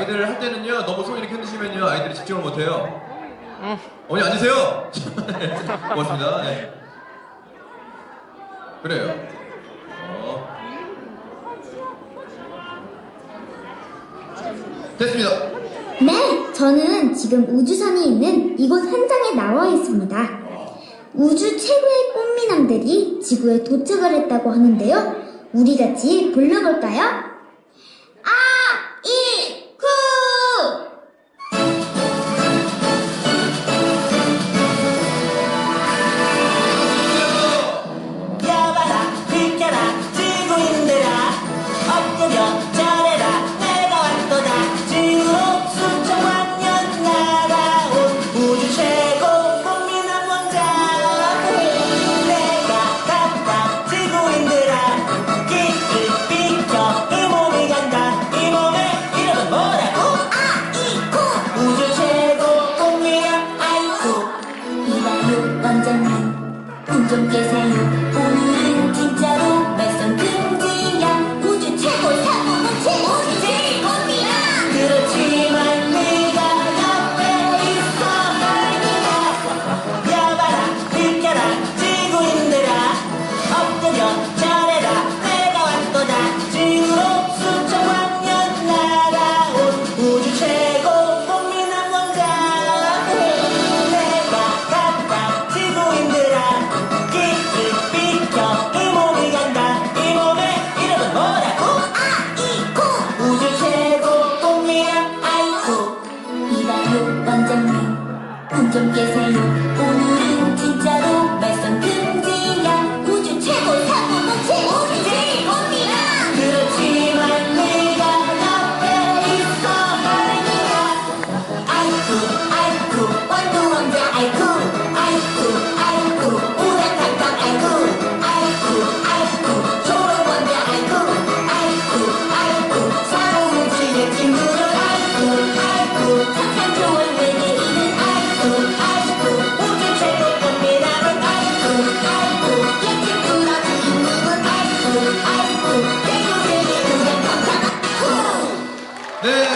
얘기를 할 때는요 너무 손 이렇게 흔드시면요 아이들이 집중을 못해요. 어머니 앉으세요. 네, 고맙습니다. 네. 그래요. 어. 됐습니다. 네, 저는 지금 우주선이 있는 이곳 현장에 나와 있습니다. 우주 최고의 꽃미남들이 지구에 도착을 했다고 하는데요. 우리 같이 불러볼까요? 아, 돈좀 깨세요. 계세요 원장님 한좀 깨세요. 오늘은 진짜로 말썽 금지. 네.